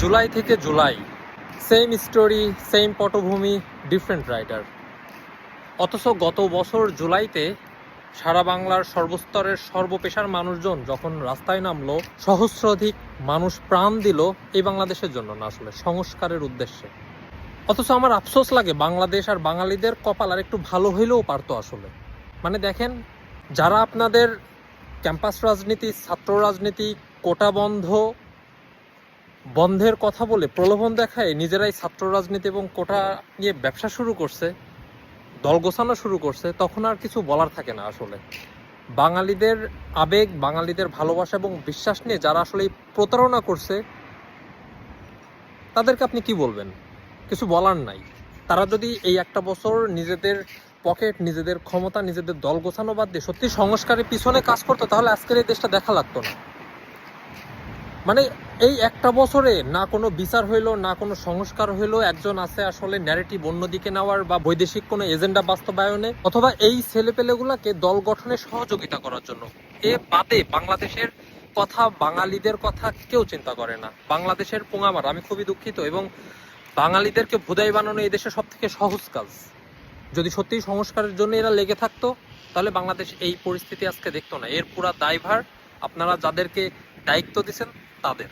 জুলাই থেকে July same story same পটভূমি different rider অথচ গত বছর জুলাইতে সারা বাংলার সর্বস্তরের সর্বপেশার মানুষজন যখন রাস্তায় নামলো সহস্রাধিক মানুষ প্রাণ দিল এই বাংলাদেশের জন্য না আসলে, সংস্কারের উদ্দেশ্যে। অথচ আমার আফসোস লাগে বাংলাদেশ আর বাঙালিদের কপাল আর একটু ভালো হইলেও পারতো আসলে। মানে দেখেন, যারা আপনাদের ক্যাম্পাস রাজনীতি, ছাত্র রাজনীতি, কোটা বন্ধ বন্ধের কথা বলে প্রলোভন দেখায় নিজেরাই ছাত্র রাজনীতি এবং কোটা নিয়ে ব্যবসা শুরু করছে, দল গোছানো শুরু করছে, তখন আর কিছু বলার থাকে না আসলে। বাঙালিদের আবেগ, বাঙালিদের ভালোবাসা এবং বিশ্বাস নিয়ে যারা আসলে প্রতারণা করছে, তাদেরকে আপনি কি বলবেন? কিছু বলার নাই। তারা যদি এই একটা বছর নিজেদের পকেট, নিজেদের ক্ষমতা, নিজেদের দল গোছানো বাদ দিয়ে সত্যি সংস্কারের পিছনে কাজ করতো, তাহলে আজকের এই দেশটা দেখা লাগতো না। মানে এই একটা বছরে না কোনো বিচার হইল, না কোনো সংস্কার হইল, একজন আছে আসলে ন্যারেটিভ অন্যদিকে নেওয়ার বা বৈদেশিক কোনো এজেন্ডা বাস্তবায়নে, অথবা এই ছেলেপেলেগুলাকে দল গঠনে সহযোগিতা করার জন্য। এ বাদে বাংলাদেশের কথা, বাঙালিদের কথা কেউ চিন্তা করে না। বাংলাদেশের পোঙামার আমি খুবই দুঃখিত এবং বাঙালিদেরকে ভুদাই বানানো এই দেশে সব থেকে সহজ কাজ। যদি সত্যিই সংস্কারের জন্য এরা লেগে থাকতো, তাহলে বাংলাদেশ এই পরিস্থিতি আজকে দেখতো না। এর পুরা দায়ভার আপনারা যাদেরকে দায়িত্ব দিচ্ছেন তাদের